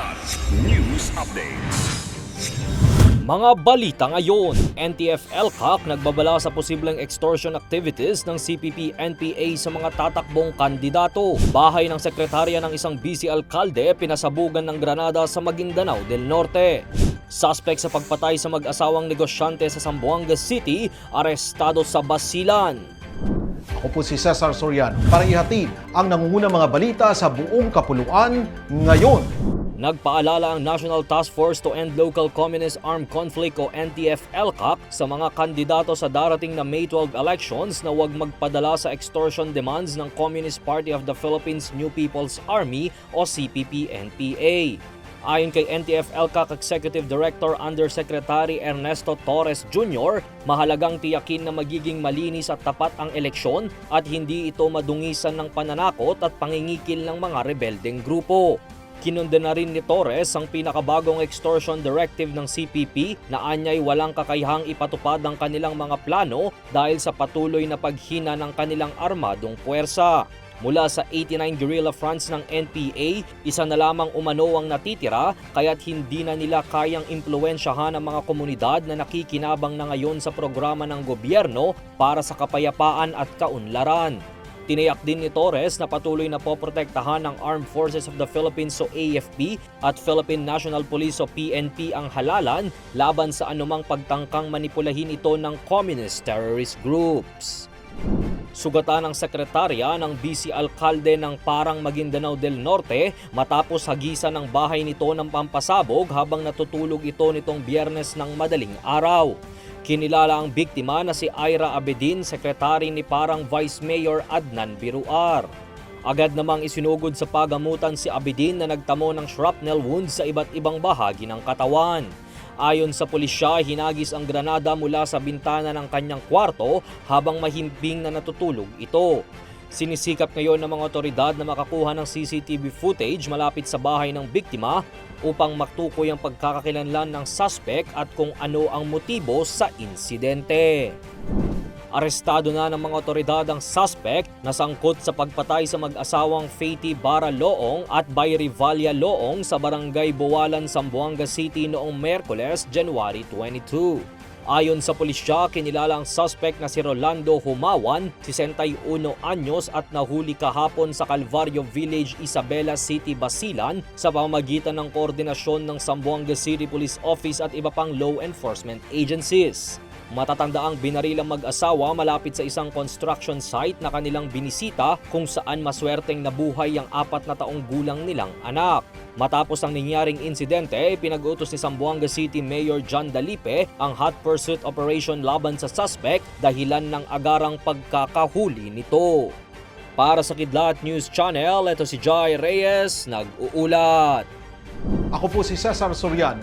Kilat News Updates. Mga balita ngayon, NTF-ELCAC nagbabala sa posibleng extortion activities ng CPP-NPA sa mga tatakbong kandidato. Bahay ng sekretarya ng isang busy alkalde pinasabugan ng granada sa Maguindanao del Norte. Suspect sa pagpatay sa mag-asawang negosyante sa Zamboanga City, arestado sa Basilan. Ako po si Cesar Soriano para ihatid ang nangungunang mga balita sa buong kapuluan ngayon. Nagpaalala ang National Task Force to End Local Communist Armed Conflict o NTF-ELCAC sa mga kandidato sa darating na May 12 elections na huwag magpadala sa extortion demands ng Communist Party of the Philippines New People's Army o CPP-NPA. Ayon kay NTF-ELCAC Executive Director Undersecretary Ernesto Torres Jr., mahalagang tiyakin na magiging malinis at tapat ang eleksyon at hindi ito madungisan ng pananakot at pangingikil ng mga rebeldeng grupo. Kinunda na rin ni Torres ang pinakabagong extortion directive ng CPP na anyay walang kakayahang ipatupad ang kanilang mga plano dahil sa patuloy na paghina ng kanilang armadong puwersa. Mula sa 89 guerrilla fronts ng NPA, isa na lamang umano ang natitira kaya't hindi na nila kayang impluensyahan ang mga komunidad na nakikinabang na ngayon sa programa ng gobyerno para sa kapayapaan at kaunlaran. Tiniyak din ni Torres na patuloy na poprotektahan ng Armed Forces of the Philippines o AFP at Philippine National Police o PNP ang halalan laban sa anumang pagtangkang manipulahin ito ng communist terrorist groups. Sugatan ng sekretarya ng BC Alkalde ng Parang Maguindanao del Norte matapos hagisan ng bahay nito ng pampasabog habang natutulog ito nitong biyernes ng madaling araw. Kinilala ang biktima na si Ira Abedin, sekretary ni Parang Vice Mayor Adnan Biruar. Agad namang isinugod sa pagamutan si Abedin na nagtamo ng shrapnel wounds sa iba't ibang bahagi ng katawan. Ayon sa pulisya, hinagis ang granada mula sa bintana ng kanyang kwarto habang mahimbing na natutulog ito. Sinisikap ngayon ng mga otoridad na makakuha ng CCTV footage malapit sa bahay ng biktima upang maktukoy ang pagkakakilanlan ng suspect at kung ano ang motibo sa insidente. Arestado na ng mga otoridad ang suspect na sangkot sa pagpatay sa mag-asawang Faity Bara Loong at Bayri Valia Loong sa barangay Buwalan, Zamboanga City noong Merkules, January 22. Ayon sa pulisya, kinilala ang suspect na si Rolando Humawan, 61 anyos at nahuli kahapon sa Calvario Village, Isabela City, Basilan sa pamamagitan ng koordinasyon ng Zamboanga City Police Office at iba pang law enforcement agencies. Matatanda ang binarilang mag-asawa malapit sa isang construction site na kanilang binisita kung saan maswerteng nabuhay ang apat na taong gulang nilang anak. Matapos ang nangyaring insidente, pinag-utos ni Zamboanga City Mayor John Dalipe ang hot pursuit operation laban sa suspect dahilan ng agarang pagkakahuli nito. Para sa Kidlat News Channel, ito si Jai Reyes, nag-uulat. Ako po si Cesar Soriano,